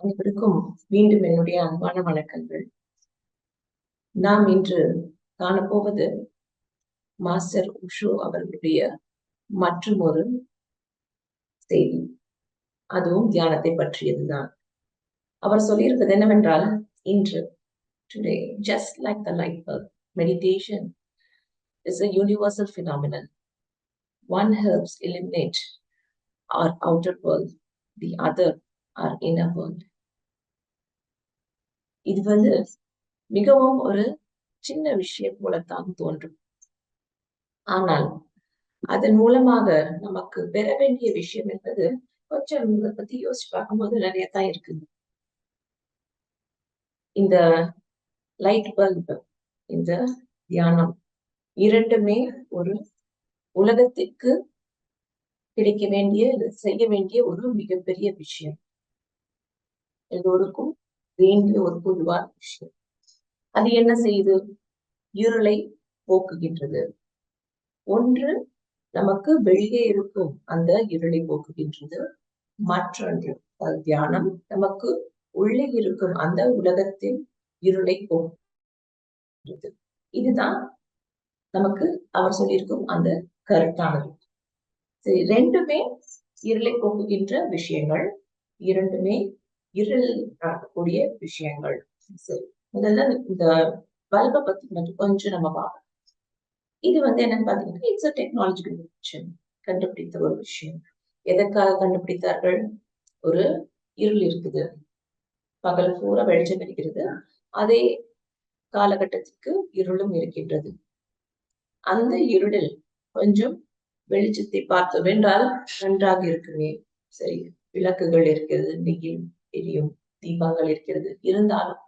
அனைவருக்கும் மீண்டும் என்னுடைய அன்பான வணக்கங்கள். நாம் இன்று காணப்போவது மாஸ்டர் உஷு அவர்களுடைய மற்றும் ஒரு செய்தி. அதுவும் தியானத்தை பற்றியதுதான். அவர் சொல்லியிருப்பது என்னவென்றால் இன்று today just like the light bulb meditation is a universal phenomenal one helps eliminate our outer world the other our inner world. இது வந்து மிகவும் ஒரு சின்ன விஷயம் போலத்தான் தோன்றும். ஆனால் அதன் மூலமாக நமக்கு பெற வேண்டிய விஷயம் என்பது கொஞ்சம் இதை பத்தி யோசிச்சு பார்க்கும்போது நிறைய தான் இருக்குது. இந்த லைட் பல்ப் இந்த தியானம் இரண்டுமே ஒரு உலகத்திற்கு கிடைக்க வேண்டிய செய்ய வேண்டிய ஒரு மிகப்பெரிய விஷயம். எல்லோருக்கும் வேண்டிய ஒரு பொதுவான விஷயம். அது என்ன செய்யுது இருளை போக்குகின்றது. ஒன்று நமக்கு வெளியே இருக்கும் அந்த இருளை போக்குகின்றது. மற்றொன்று தியானம். நமக்கு உள்ளே இருக்கும் அந்த உலகத்தின் இருளை போக்குகின்றது. இதுதான் நமக்கு அவர் சொல்லியிருக்கும் அந்த கருத்தானது. ரெண்டுமே இருளை போக்குகின்ற விஷயங்கள் இரண்டுமே இருள் நடக்கக்கூடிய விஷயங்கள். சரி முதல்ல இந்த பல்பை பத்தி மட்டும் கொஞ்சம் நம்ம பார்க்கலாம் இது வந்து என்னன்னு பாத்தீங்கன்னா இட்ஸ் அ டெக்னாலஜிக்கல் விஷயம் கண்டுபிடித்த ஒரு விஷயம். எதற்காக கண்டுபிடித்தார்கள்? ஒரு இருள் இருக்குது. பகல் பூரா வெளிச்சம் இருக்கிறது அதே காலகட்டத்துக்கு இருளும் இருக்கின்றது. அந்த இருளில் கொஞ்சம் வெளிச்சத்தை பார்த்தோம் என்றால் நன்றாக இருக்குமே. சரி விளக்குகள் இருக்கிறது நெகில் எரியும் தீபங்கள் இருக்கிறது. இருந்தாலும்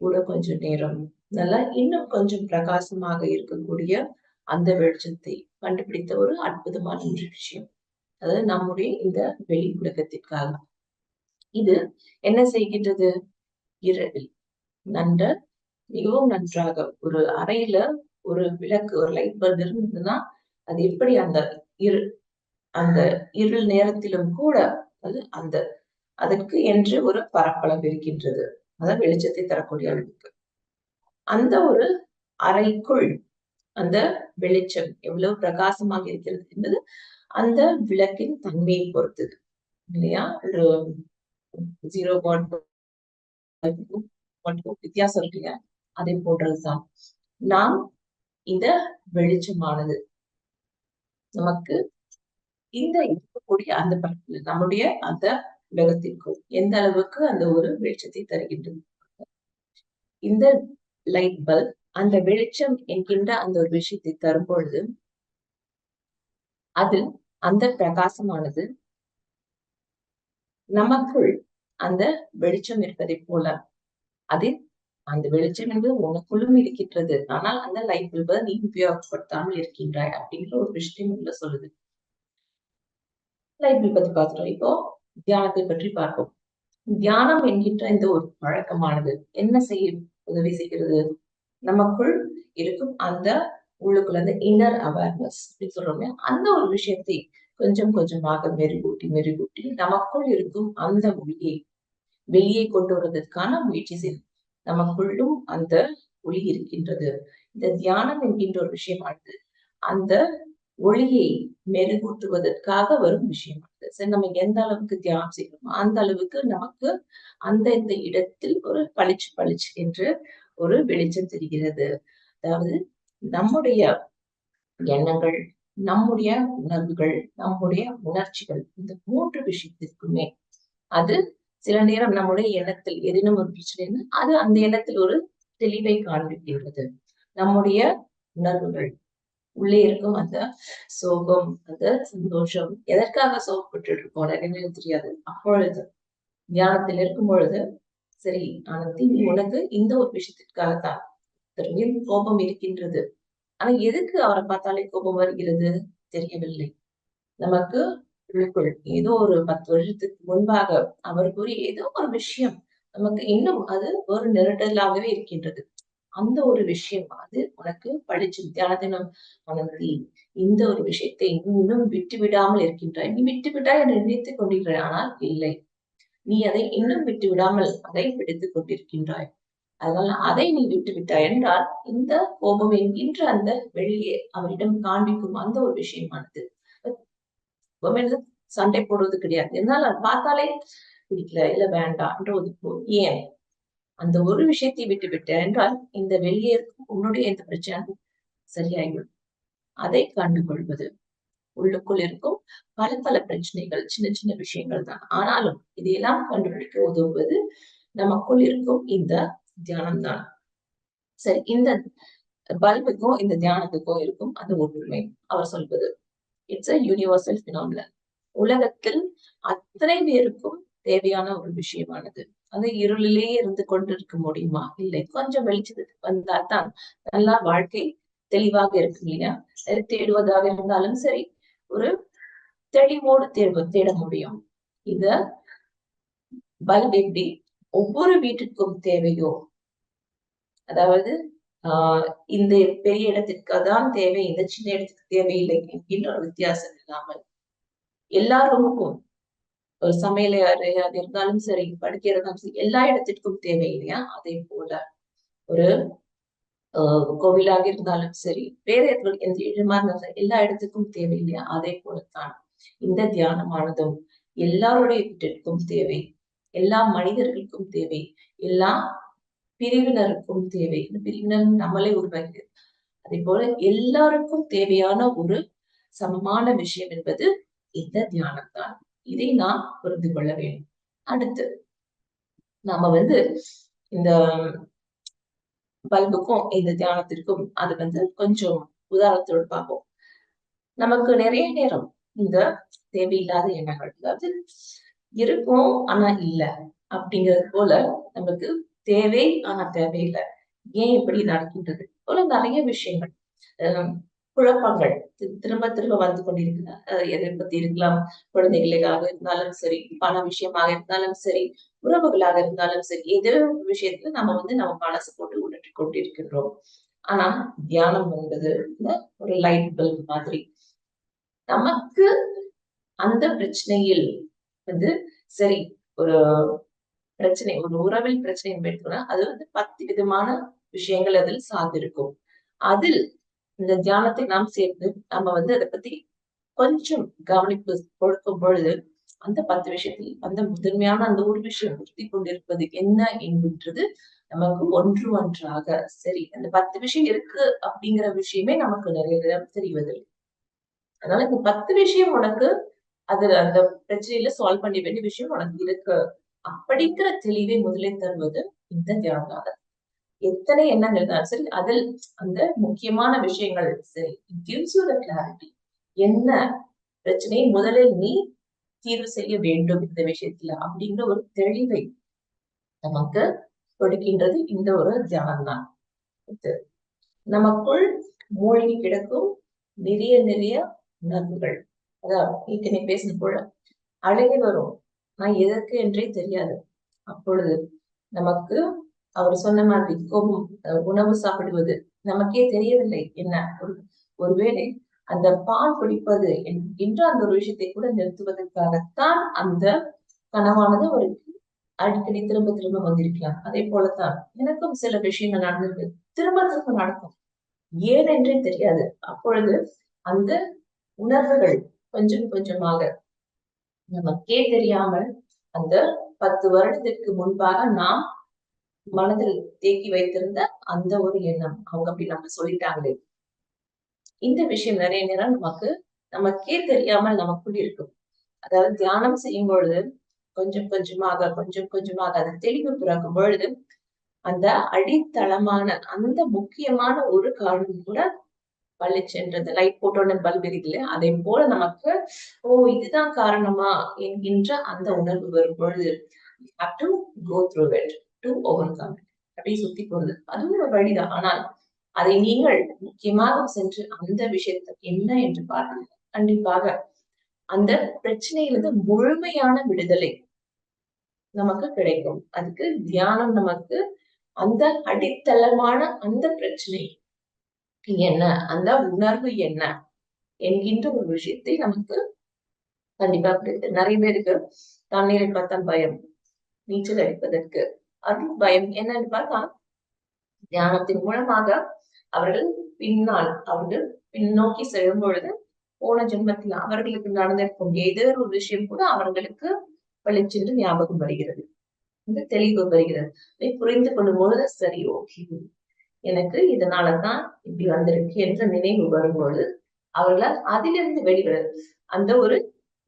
கூட கொஞ்சம் நேரம். நல்லா இன்னும் கொஞ்சம் பிரகாசமாக இருக்கக்கூடிய அந்த வெளிச்சத்தை கண்டுபிடித்த ஒரு அற்புதமான ஒரு விஷயம். அதாவது நம்முடைய இந்த வெளி உலகத்திற்காக. இது என்ன செய்கின்றது? இரவில் நன்ற மிகவும் நன்றாக ஒரு அறையில ஒரு விளக்கு ஒரு லைட் பல்ப் இருந்ததுன்னா அது எப்படி அந்த இரு அந்த இருள் நேரத்திலும் கூட அது அந்த அதற்கு என்று ஒரு பரப்பளவு இருக்கின்றது. அதான் வெளிச்சத்தை தரக்கூடிய அளவுக்கு. அந்த ஒரு அறைக்குள் அந்த வெளிச்சம் எவ்வளவு பிரகாசமாக இருக்கிறது என்பது அந்த விளக்கின் தன்மையை பொறுத்தது. இல்லையா? ஒரு ஜீரோ பாயிண்ட் வித்தியாசம் இருக்கு இல்லையா? அதை போன்றதுதான் நாம் இந்த வெளிச்சமானது நமக்கு இந்த இருக்கக்கூடிய அந்த பரப்பில் நம்முடைய அந்த உலகத்திற்கும் எந்த அளவுக்கு அந்த ஒரு வெளிச்சத்தை தருகின்றது இந்த லைட் பல்ப் அந்த வெளிச்சம் என்கின்ற அந்த ஒரு விஷயத்தை தரும் பொழுது அதில் அந்த பிரகாசமானது நமக்குள் அந்த வெளிச்சம் இருப்பதை போல அதில் அந்த வெளிச்சம் என்பது உனக்குள்ளும் இருக்கின்றது. ஆனால் அந்த லைட் பல்பை நீ உபயோகப்படுத்தாமல் இருக்கின்றாய் அப்படிங்கிற ஒரு விஷயம் உள்ள சொல்லுது. லைட் பல்ப் பத்தி பார்த்துட்டோம். இப்போ தியானத்தை பற்றி பார்ப்போம். தியானம் என்கின்ற இந்த ஒரு பழக்கமானது என்ன செய்ய உதவி செய்கிறது? நமக்குள் இருக்கும் அந்த உள்ளுக்குள்ள அந்த இன்னர் அவேர்னஸ் அப்படின்னு சொல்றோமே அந்த ஒரு விஷயத்தை கொஞ்சம் கொஞ்சமாக மெருகூட்டி மெருகூட்டி நமக்குள் இருக்கும் அந்த ஒளியை வெளியே கொண்டு வருவதற்கான முயற்சி செய்யும் நமக்குள்ளும் அந்த ஒளி இருக்கின்றது. இந்த தியானம் என்கின்ற ஒரு விஷயமானது அந்த ஒளியை மெருகூட்டுவதற்காக வரும் விஷயமானது. சரி நம்ம எந்த அளவுக்கு தியானம் செய்யணுமோ அந்த அளவுக்கு நமக்கு அந்த இந்த இடத்தில் ஒரு பளிச்சு பளிச்சு என்று ஒரு வெளிச்சம் தெரிகிறது. அதாவது நம்முடைய எண்ணங்கள் நம்முடைய உணர்வுகள் நம்முடைய உணர்ச்சிகள் இந்த மூன்று விஷயத்திற்குமே அது சில நேரம் நம்முடைய எண்ணத்தில் ஏதேனும் ஒரு பிரச்சனை அது அந்த எண்ணத்தில் ஒரு தெளிவை காண்பிக்கின்றது. நம்முடைய உணர்வுகள். உள்ளே இருக்கும் அந்த சோகம் அந்த சந்தோஷம் எதற்காக சோகப்பட்டு இருக்கோம் என்னன்னு தெரியாது. அப்பொழுது தியானத்தில் இருக்கும் பொழுது சரி ஆனந்தி உனக்கு இந்த ஒரு விஷயத்திற்காகத்தான் திரும்பியும் கோபம் இருக்கின்றது. ஆனா எதுக்கு அவரை பார்த்தாலே கோபம் வருகிறது? தெரியவில்லை. நமக்கு உள்ளுக்குள் ஏதோ ஒரு பத்து வருஷத்துக்கு முன்பாக அவர் கூறிய ஏதோ ஒரு விஷயம் நமக்கு இன்னும் அது ஒரு நெருடலாகவே இருக்கின்றது. அந்த ஒரு விஷயம் அது உனக்கு படிச்சு தியானத்தினம் மனதில் இந்த ஒரு விஷயத்தை இன்னும் விட்டு விடாமல் இருக்கின்றாய். நீ விட்டு விட்டாய் என்று நினைத்துக் கொண்டிருக்கிறாய் ஆனால் இல்லை. நீ அதை இன்னும் விட்டு விடாமல் அதை பிடித்துக் கொண்டிருக்கின்றாய். அதனால அதை நீ விட்டு விட்டாய் என்றால் இந்த கோபம் என்கின்ற அந்த வெளியே அவரிடம் காண்பிக்கும் அந்த ஒரு விஷயமானது. கோபம் சண்டை போடுவது கிடையாது. இருந்தாலும் அது பார்த்தாலே பிடிக்கல இல்ல வேண்டாம் ஒதுக்கு ஏன்? அந்த ஒரு விஷயத்தை விட்டு விட்ட என்றால் இந்த வெளியே இருக்கும் உன்னுடைய இந்த பிரச்சனை சரியாகிவிடும் அதை கண்டுகொள்வது உள்ளுக்குள் இருக்கும் பல பல பிரச்சனைகள் சின்ன சின்ன விஷயங்கள் தான். ஆனாலும் இதையெல்லாம் கண்டுபிடிக்க உதவுவது நமக்குள் இருக்கும் இந்த தியானம் தான். சரி இந்த பல்புக்கும் இந்த தியானத்துக்கும் இருக்கும் அந்த ஒற்றுமை அவர் சொல்வது. இட்ஸ் அ யூனிவர்சல் பினாமினல் உலகத்தில் அத்தனை பேருக்கும் தேவையான ஒரு விஷயமானது. அது இருளிலே இருந்து கொண்டிருக்க முடியுமா? இல்லை. கொஞ்சம் வெளிச்சத்துக்கு வந்தால் தான் நல்லா வாழ்க்கை தெளிவாக இருக்கும் இல்லையா? தேடுவதாக இருந்தாலும் சரி ஒரு தெளிவோடு தேர்வு தேட முடியும். இத பல்ப் எப்படி ஒவ்வொரு வீட்டுக்கும் தேவையோ அதாவது ஆஹ் இந்த பெரிய இடத்திற்கு தான் தேவை இந்த சின்ன இடத்துக்கு தேவையில்லை என்கின்ற ஒரு வித்தியாசம் இல்லாமல். எல்லாருக்கும் ஒரு சமையல் அறையாக இருந்தாலும் சரி படிக்கிறதாலும் சரி எல்லா இடத்திற்கும் தேவை இல்லையா? அதே போல ஒரு கோவிலாக இருந்தாலும் சரி வேற எந்த இடமா இருந்தாலும் எல்லா இடத்துக்கும் தேவை இல்லையா? அதே போலத்தான் இந்த தியானமானதும் எல்லாருடைய வீட்டிற்கும் தேவை எல்லா மனிதர்களுக்கும் தேவை எல்லா பிரிவினருக்கும் தேவை. இந்த பிரிவினர் நம்மளே உருவாகிறது அதே போல எல்லாருக்கும் தேவையான ஒரு சமமான விஷயம் என்பது இந்த தியானம் தான் இதை நாம் புரிந்து கொள்ள வேண்டும். அடுத்து நாம வந்து இந்த பல்புக்கும் இந்த தியானத்திற்கும் அது வந்து கொஞ்சம் உதாரணத்தோடு பார்ப்போம். நமக்கு நிறைய நேரம் இந்த தேவையில்லாத எண்ணங்கள் அதாவது இருக்கும் ஆனா இல்ல அப்படிங்கிறது போல நமக்கு தேவை ஆனா தேவையில்லை. ஏன் இப்படி நடக்கின்றது? போல நிறைய விஷயங்கள். குழப்பங்கள். திரும்ப திரும்ப வந்து கொண்டிருக்கிறார் எதை பத்தி இருக்கலாம் குழந்தைகளுக்காக இருந்தாலும் சரி பண விஷயமாக இருந்தாலும் சரி உறவுகளாக இருந்தாலும் சரி எதோ விஷயத்துல நம்ம வந்து நம்ம மனசு போட்டு உணர்த்தி கொண்டிருக்கின்றோம். ஆனா தியானம் என்பது ஒரு லைட் பல்ப் மாதிரி. நமக்கு அந்த பிரச்சனையில் வந்து சரி ஒரு பிரச்சனை ஒரு உறவில் பிரச்சனை எடுத்தோம்னா அது வந்து பத்து விதமான விஷயங்கள் அதில் சார்ந்திருக்கும். அதில் இந்த தியானத்தை நாம் சேர்த்து நம்ம வந்து அதை பத்தி கொஞ்சம் கவனிப்பு கொடுக்கும் பொழுது அந்த பத்து விஷயத்தில் அந்த முதன்மையான அந்த ஒரு விஷயம் உறுதி கொண்டிருப்பது என்ன என்கின்றது நமக்கு ஒன்று ஒன்றாக சரி அந்த பத்து விஷயம் இருக்கு அப்படிங்கிற விஷயமே நமக்கு நிறைய தெரிவதில்லை. அதனால இந்த பத்து விஷயம் உனக்கு அது அந்த பிரச்சனையில சால்வ் பண்ண வேண்டிய விஷயம் உனக்கு இருக்கு. அப்படிங்கிற தெளிவை முதலில் தருவது இந்த தியானம் எத்தனை எண்ணங்கள் இருந்தாலும் சரி அதில் அந்த முக்கியமான விஷயங்கள் சரி கிவ்ஸ் யூ த கிளாரிட்டி என்ன பிரச்சனையை முதலில் நீ தீர்வு செய்ய வேண்டும் இந்த விஷயத்துல அப்படிங்கிற ஒரு தெளிவை நமக்கு கொடுக்கின்றது இந்த ஒரு தியானம் தான் நமக்குள் மூழ்கி கிடக்கும் நிறைய நிறைய உணர்வுகள் அதாவது இத்தனை பேசின போல அழகி வரும். நான் எதற்கு என்றே தெரியாது. அப்பொழுது நமக்கு அவர் சொன்ன மாதிரி கோபம் உணவு சாப்பிடுவது நமக்கே தெரியவில்லை. என்ன? ஒரு ஒருவேளை அந்த பால் குடிப்பது என்கின்ற அந்த ஒரு விஷயத்தை கூட நிறுத்துவதற்காகத்தான் அந்த கனவானது அவருக்கு அடிக்கடி திரும்ப திரும்ப வந்திருக்கலாம். அதே போலத்தான் எனக்கும் சில விஷயங்கள் நடந்திருக்கு திரும்ப திரும்ப நடக்கும். ஏனென்றே தெரியாது. அப்பொழுது அந்த உணர்வுகள் கொஞ்சம் கொஞ்சமாக நமக்கே தெரியாமல் அந்த பத்து வருடத்திற்கு முன்பாக நாம் மனதில் தேக்கி வைத்திருந்த அந்த ஒரு எண்ணம். அவங்க அப்படி நம்ம சொல்லிட்டாங்களே. இந்த விஷயம் நிறைய நேரம் நமக்கு நமக்கே தெரியாமல் நமக்குள் இருக்கும். அதாவது தியானம் செய்யும் பொழுது கொஞ்சம் கொஞ்சமாக கொஞ்சம் கொஞ்சமாக அதை தெளிவு பிறக்கும் பொழுது அந்த அடித்தளமான அந்த முக்கியமான ஒரு காரணம் கூட பளிச்சென்றது லைட் போட்டோன்னு பல்ப் இருக்குல்ல அதே போல நமக்கு ஓ இதுதான் காரணமா என்கின்ற அந்த உணர்வு வரும் பொழுது to go through it to overcome அப்படியே சுத்தி போறது. அதுவும் ஒரு வழிதான். ஆனால் அதை நீங்கள் முக்கியமாக சென்று அந்த விஷயத்தை என்ன என்று பாருங்கள் கண்டிப்பாக அந்த பிரச்சனையிலிருந்து முழுமையான விடுதலை நமக்கு கிடைக்கும். அதுக்கு தியானம் நமக்கு அந்த அடித்தளமான அந்த பிரச்சனை என்ன? அந்த உணர்வு என்ன? என்கின்ற ஒரு விஷயத்தை நமக்கு கண்டிப்பா புரியுது நிறைய பேருக்கு தண்ணீரை பார்த்தா பயம் நீச்சல் அடிப்பதற்கு அது பயம் என்னன்னு பார்த்தா தியானத்தின் மூலமாக அவர்கள் பின்னால் அவர்கள் பின்னோக்கி செல்லும் பொழுது போன ஜென்மத்தில் அவர்களுக்கு நடந்திருக்கும் ஏதோ ஒரு விஷயம் கூட அவர்களுக்கு வெளிச்சென்று ஞாபகம் வருகிறது. இந்த தெளிவு வருகிறது புரிந்து கொள்ளும் பொழுது சரி ஓகே எனக்கு இதனாலதான் இப்படி வந்திருக்கு என்ற நினைவு வரும்பொழுது அவர்களால் அதிலிருந்து வெளிவர அந்த ஒரு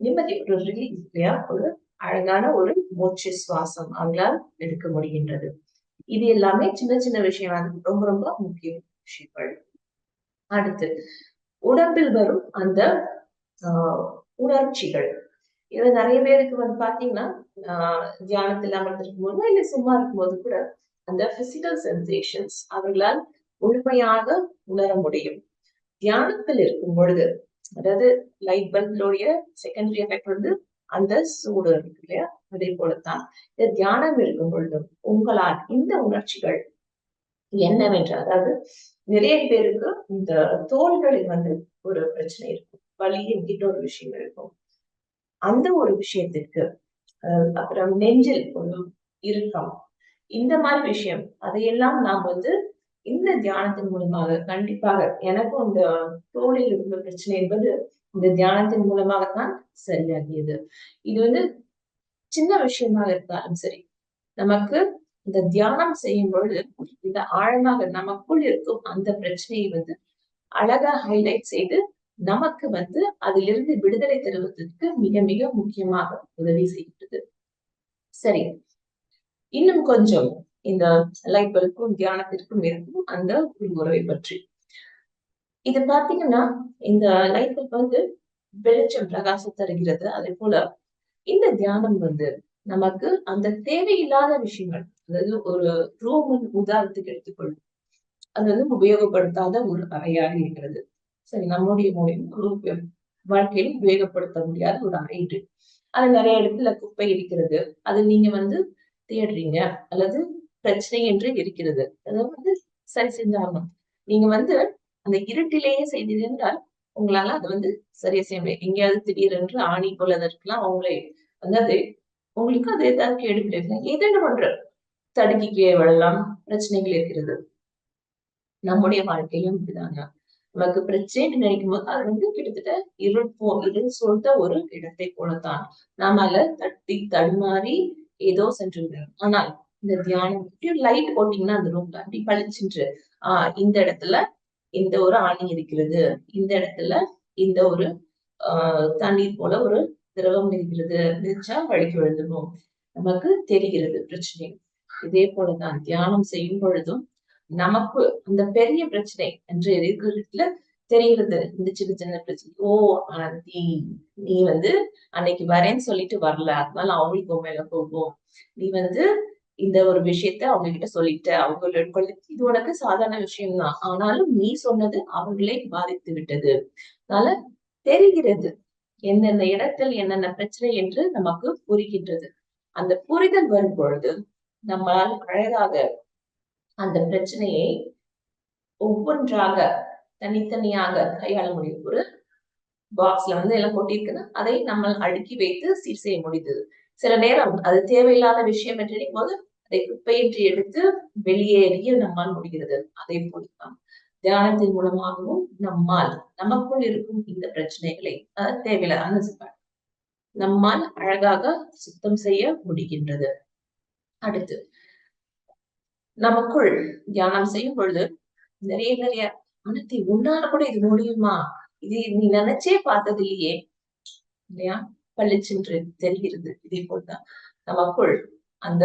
நிம்மதி ஒரு ரிலீஸ் இல்லையா? ஒரு அழகான ஒரு மூச்சு சுவாசம் அவங்களால் எடுக்க முடிகின்றது. இது எல்லாமே சின்ன சின்ன விஷயமாக ரொம்ப ரொம்ப முக்கிய விஷயங்கள். அடுத்து உடம்பில் வரும் அந்த ஆஹ் உணர்ச்சிகள். இதுல நிறைய பேருக்கு வந்து பாத்தீங்கன்னா ஆஹ் தியானத்தில் அமர்ந்திருக்கும் போது இல்ல சும்மா இருக்கும்போது கூட அந்த பிசிக்கல் சென்சேஷன்ஸ் அவர்களால் முழுமையாக உணர முடியும். தியானத்தில் இருக்கும் பொழுது அதாவது லைட் பல்புடைய செகண்டரி எஃபெக்ட் வந்து அந்த சூடு இருக்கு இல்லையா? அதே போலத்தான் இந்த தியானம் இருக்கும் பொழுதும் உங்களால் இந்த உணர்ச்சிகள் என்னவென்று அதாவது நிறைய பேருக்கு இந்த தோள்களில் வந்து ஒரு பிரச்சனை இருக்கும் வலி இன்னொரு ஒரு விஷயம் இருக்கும். அந்த ஒரு விஷயத்திற்கு அப்புறம் நெஞ்சில் ஒரு இறுக்கம் இந்த மாதிரி விஷயம் அதையெல்லாம் நாம் வந்து இந்த தியானத்தின் மூலமாக கண்டிப்பாக எனக்கும் இந்த தோழில் இருந்த பிரச்சனை என்பது இந்த தியானத்தின் மூலமாகத்தான் சரியாகியது. இது வந்து சின்ன விஷயமாக இருந்தாலும் சரி நமக்கு இந்த தியானம் செய்யும் பொழுது இந்த ஆழமாக நமக்குள் இருக்கும் அந்த பிரச்சனையை வந்து அழகா ஹைலைட் செய்து நமக்கு வந்து அதிலிருந்து விடுதலை தருவதற்கு மிக மிக முக்கியமாக உதவி செய்கிறது. சரி இன்னும் கொஞ்சம் இந்த லைட் தியானத்திற்கும் இருக்கும் அந்த உறவை பற்றி. இது பாத்தீங்கன்னா இந்த லைட் வந்து வெளிச்சம் பிரகாசம் தருகிறது. அதே போல இந்த தியானம் வந்து நமக்கு அந்த தேவையில்லாத விஷயங்கள் அதாவது ஒரு ரூம் உதாரணத்துக்கு எடுத்துக்கொள்ளும் அது வந்து உபயோகப்படுத்தாத ஒரு அறையாக இருக்கிறது. சரி நம்முடைய மூலியம் வாழ்க்கையில் உபயோகப்படுத்த முடியாத ஒரு அறை அது நிறைய இடத்துல குப்பை இருக்கிறது. அது நீங்க வந்து தேடுறீங்க அல்லது பிரச்சனை என்று இருக்கிறது. அதை வந்து சரி செஞ்சாகணும். நீங்க வந்து அந்த இருட்டிலேயே செய்தீர்கள் என்றால் உங்களால அது வந்து சரியா செய்ய முடியாது. எங்கேயாவது திடீரென்று ஆணி போல அதற்கெல்லாம் அவங்களே வந்து அது உங்களுக்கு அது ஏதாவது கேடு கிடையாது ஏதேனும் ஒன்று தடுக்கிக்கே விழலாம். பிரச்சனைகள் இருக்கிறது. நம்முடைய வாழ்க்கையும் இப்படிதாங்க. நமக்கு பிரச்சனை நினைக்கும் போது அது வந்து கிட்டத்தட்ட இருள் போ இருள் ஒரு இடத்தை போலத்தான். நாம தட்டி தடுமாறி ஏதோ சென்று ஆனால் இந்த தியானம் லைட் போட்டீங்கன்னா அந்த ரூம்ல அப்படி பழிச்சுட்டு ஆஹ் இந்த இடத்துல இந்த ஒரு ஆணி இருக்கிறது. இந்த இடத்துல இந்த ஒரு ஆஹ் தண்ணீர் போல ஒரு திரவம் இருக்கிறது. நினைச்சா வழிக்கு விழுந்துடும் நமக்கு தெரிகிறது பிரச்சனை. இதே போலதான் தியானம் செய்யும் பொழுதும் நமக்கு அந்த பெரிய பிரச்சனை என்று இருக்கிறதுல தெரியுது இந்த சின்ன சின்ன பிரச்சனை. ஓ ஆனந்தி நீ வந்து அன்னைக்கு வரேன்னு சொல்லிட்டு வரல. அதனால அவங்களுக்கு மேல போகும் நீ வந்து இந்த ஒரு விஷயத்த அவங்க கிட்ட சொல்லிட்ட அவங்களோட இது உனக்கு சாதாரண விஷயம்தான். ஆனாலும் நீ சொன்னது அவர்களை பாதித்து விட்டது. அதனால தெரிகிறது எந்தெந்த இடத்தில் என்னென்ன பிரச்சனை என்று நமக்கு புரிகின்றது. அந்த புரிதல் வரும் பொழுது நம்மால் அழகாக அந்த பிரச்சனையை ஒவ்வொன்றாக தனித்தனியாக கையாள முடியும். ஒரு பாக்ஸ்ல வந்து எல்லாம் கொட்டியிருக்குன்னா அதை நம்ம அடுக்கி வைத்து சீர் செய்ய முடியுது சில நேரம் அது தேவையில்லாத விஷயம் என்று போது அதை குப்பையின்றி எடுத்து வெளியேறிய நம்மால் முடிகிறது. அதே போலதான் தியானத்தின் மூலமாகவும் நம்மால் நமக்குள் இருக்கும் இந்த பிரச்சனைகளை தேவையில்லாத நம்மால் அழகாக சுத்தம் செய்ய முடிகின்றது. அடுத்து நமக்குள் தியானம் செய்யும் பொழுது நிறைய நிறைய மனத்தை உன்னால கூட இது முடியுமா? இது நீ நினைச்சே பார்த்தது இல்லையே? இல்லையா பள்ளிச்சென்று தெரிகிறது இதே போல்தான். நமக்குள் அந்த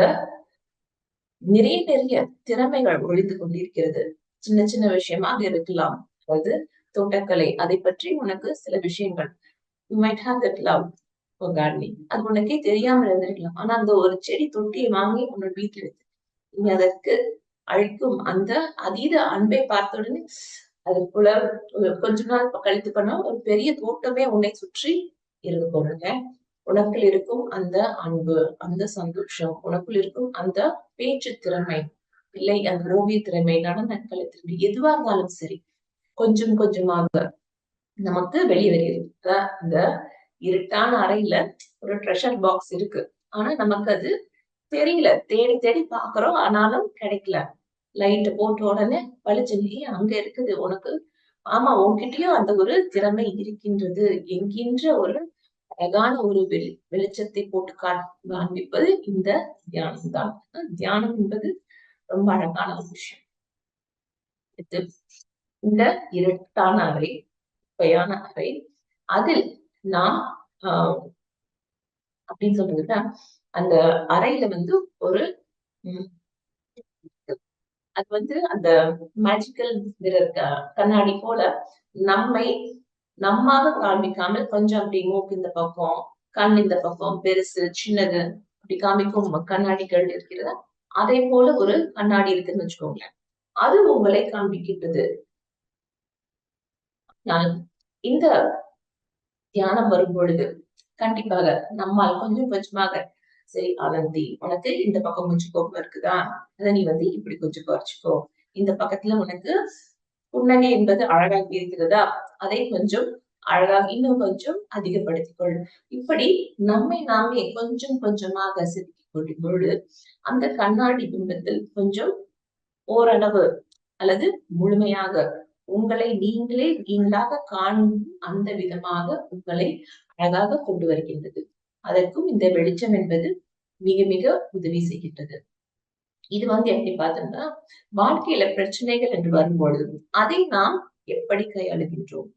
நிறைய நிறைய திறமைகள் ஒழிந்து கொண்டிருக்கிறது. சின்ன சின்ன விஷயமாக இருக்கலாம். அதாவது தோட்டக்கலை அதை பற்றி உனக்கு சில விஷயங்கள். You might have that love gardening அது உனக்கே தெரியாமல் இருந்திருக்கலாம். ஆனா அந்த ஒரு செடி தொட்டியை வாங்கி உன்னோட வீட்டில் எடுத்து நீ அதற்கு அழிக்கும் அந்த அதீத அன்பை பார்த்த உடனே அதுக்குள்ள கொஞ்ச நாள் கழித்து பண்ணா ஒரு பெரிய தோட்டமே உன்னை சுற்றி இருந்து போறாங்க. உனக்குள் இருக்கும் அந்த அன்பு அந்த சந்தோஷம் உனக்குள் இருக்கும் அந்த பேச்சு திறமை இல்லை அந்த ஓவிய திறமை நடன கலை திறமை எதுவா இருந்தாலும் சரி கொஞ்சம் கொஞ்சமாக நமக்கு வெளியே வருகிறது. இந்த இருட்டான அறையில ஒரு ட்ரெஷர் பாக்ஸ் இருக்கு. ஆனா நமக்கு அது தெரியல. தேடி தேடி பாக்குறோம் ஆனாலும் கிடைக்கல. லைட் போட்ட உடனே பளிச்சுன்னு அங்க இருக்குது உனக்கு. ஆமா உன்கிட்டயும் அந்த ஒரு திறமை இருக்கின்றது. என்கின்ற ஒரு அழகான ஒரு வெளி வெளிச்சத்தை போட்டு காண்பிப்பது இந்த தியானம் தான். தியானம் என்பது ரொம்ப அழகான ஒரு விஷயம். இந்த இருட்டான அறை குப்பையான அறை. அதில் நாம் ஆஹ் அப்படின்னு சொல்றதுன்னா அந்த அறையில வந்து ஒரு அது வந்து அந்த மேஜிக்கல் மிரர் கண்ணாடி போல நம்மை நம்மாக காமிக்காமல் கொஞ்சம் அப்படி மூக்கு இந்த பக்கம் கண் இந்த பக்கம் பெருசு சின்னது அப்படி காமிக்கும் கண்ணாடிகள் இருக்கிறது அதே போல ஒரு கண்ணாடி இருக்குன்னு வச்சுக்கோங்களேன். அது உங்களை காண்பிக்கின்றது. இந்த தியானம் வரும் பொழுது கண்டிப்பாக நம்மால் கொஞ்சம் கொஞ்சமாக சரி அனந்தி உனக்கு இந்த பக்கம் கொஞ்சம் கோபம் இருக்குதா? அதை நீ வந்து இப்படி கொஞ்சம் குறைச்சிக்கோ. இந்த பக்கத்துல உனக்கு புன்னகை என்பது அழகாக இருக்கிறதா? அதை கொஞ்சம் அழகாக இன்னும் கொஞ்சம் அதிகப்படுத்திக் இப்படி நம்மை நாமே கொஞ்சம் கொஞ்சமாக செதுக்கிக் கொள்ளும் பொழுது அந்த கண்ணாடி பிம்பத்தில் கொஞ்சம் ஓரளவு அல்லது முழுமையாக உங்களை நீங்களே நீங்களாக காணும் அந்த விதமாக உங்களை அழகாக கொண்டு வருகின்றது. அதற்கும் இந்த வெளிச்சம் என்பது மிக மிக உதவி செய்கின்றது. இது வந்து எப்படி பார்த்தோம்னா வாழ்க்கையில பிரச்சனைகள் என்று வரும்பொழுது அதை நாம் எப்படி கையாளுகின்றோம்?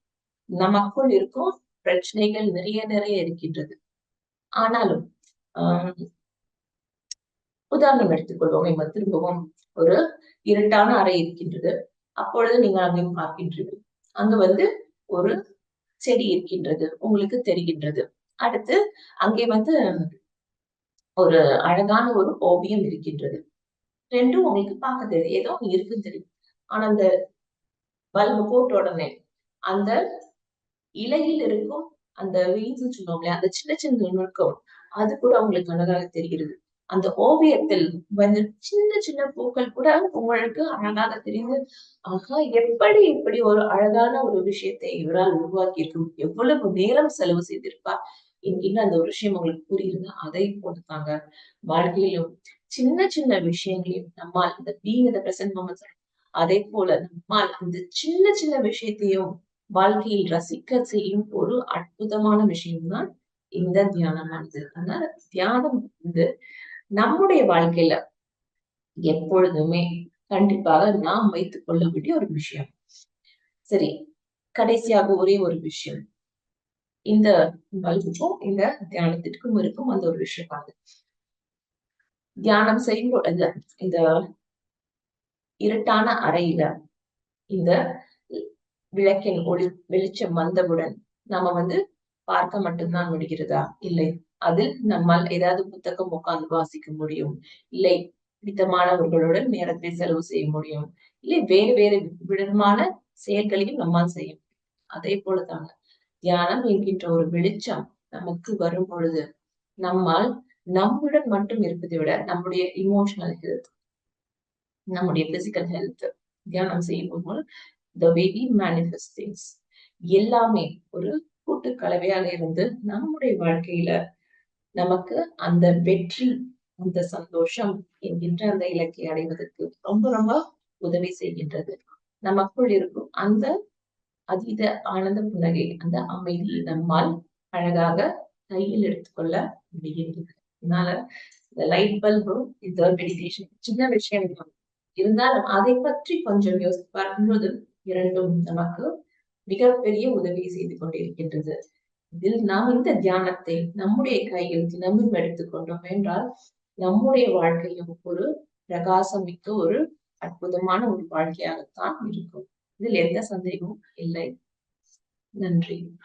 நமக்குள் இருக்கும் பிரச்சனைகள் நிறைய நிறைய இருக்கின்றது. ஆனாலும் ஆஹ் உதாரணம் எடுத்துக்கொள்வோம். நம்ம திரும்பவும் ஒரு இருட்டான அறை இருக்கின்றது. அப்பொழுது நீங்கள் அங்கே பார்க்கின்றீர்கள். அங்க வந்து ஒரு செடி இருக்கின்றது. உங்களுக்கு தெரிகின்றது. அடுத்து அங்கே வந்து ஒரு அழகான ஒரு ஓவியம் இருக்கின்றது. ரெண்டும் உங்களுக்கு பார்க்க தெரியும். ஏதோ இருக்குன்னு தெரியும். ஆனா அந்த பல்பு போட்ட உடனே அந்த இலையில் இருக்கும் அந்த வீழ்ச்சி சொன்னோம்ல அந்த சின்ன சின்ன நுணுக்கம் அது கூட உங்களுக்கு அழகாக தெரிகிறது. அந்த ஓவியத்தில் வந்து சின்ன சின்ன பூக்கள் கூட உங்களுக்கு அழகாக தெரிந்து ஆகா எப்படி இப்படி ஒரு அழகான ஒரு விஷயத்தை இவரால் உருவாக்கி இருக்கும் எவ்வளவு நேரம் செலவு செய்திருப்பார்? இன்னும் அந்த ஒரு விஷயம் உங்களுக்கு புரியுதுன்னா அதை போட்டுத்தாங்க. வாழ்க்கையிலும் சின்ன சின்ன விஷயங்களையும் நம்மால் இந்த பீங் இந்த பிரசன்ட் மூமெண்ட்ஸ் அதே போல நம்மால் அந்த சின்ன சின்ன விஷயத்தையும் வாழ்க்கையில் ரசிக்க செய்யும் ஒரு அற்புதமான விஷயம்தான் இந்த தியானமானது. அதனால தியானம் வந்து நம்முடைய வாழ்க்கையில எப்பொழுதுமே கண்டிப்பாக நாம் வைத்துக் கொள்ள வேண்டிய ஒரு விஷயம். சரி கடைசியாக ஒரே ஒரு விஷயம். இந்த பல்புக்கும் இந்த தியானத்திற்கும் இருக்கும் அந்த ஒரு விஷயம் தியானம் செய்யும் பொழுது இந்த இருட்டான அறையில இந்த விளக்கின் ஒளி வெளிச்சம் வந்தவுடன் நம்ம வந்து பார்க்க மட்டும்தான் முடிகிறதா? இல்லை. அதில் நம்மால் ஏதாவது புத்தகம் உட்கார்ந்து வாசிக்க முடியும். இல்லை பிடித்தமானவர்களுடன் நேரத்தை செலவு செய்ய முடியும். இல்லை வேறு வேறு விதமான செயல்களையும் நம்மால் செய்ய முடியும். அதே போலதாங்க. தியானம் என்கின்ற ஒரு வெளிச்சம் நமக்கு வரும் பொழுது நம்மால் நம்முடன் மட்டும் இருப்பதை விட நம்முடைய இமோஷனல் ஹெல்த் நம்முடைய பிசிக்கல் ஹெல்த் தியானம் செய்யும் the way we manifest things எல்லாமே ஒரு கூட்டு கலவையாக இருந்து நம்முடைய வாழ்க்கையில நமக்கு அந்த வெற்றி அந்த சந்தோஷம் என்கின்ற அந்த இலக்கை அடைவதற்கு ரொம்ப ரொம்ப உதவி செய்கின்றது. நமக்குள் இருக்கும் அந்த அதீத ஆனந்த புன்னகை அந்த அமைதியை நம்மால் அழகாக கையில் எடுத்துக்கொள்ள முடிகின்றது அதனால இந்த லைட் பல்பும் இந்த மெடிடேஷன் சின்ன விஷயம் இருந்தாலும் அதை பற்றி கொஞ்சம் யோசித்து பார்க்கும்போது இரண்டும் நமக்கு மிகப்பெரிய உதவி செய்து கொண்டிருக்கின்றது. இதில் நாம் இந்த தியானத்தை நம்முடைய கையில் தினமும் எடுத்துக்கொண்டோம் என்றால் நம்முடைய வாழ்க்கையும் ஒரு பிரகாசம் மிக்க ஒரு அற்புதமான ஒரு வாழ்க்கையாகத்தான் இருக்கும். இதில் எந்த சந்தேகமும் இல்லை. நன்றி.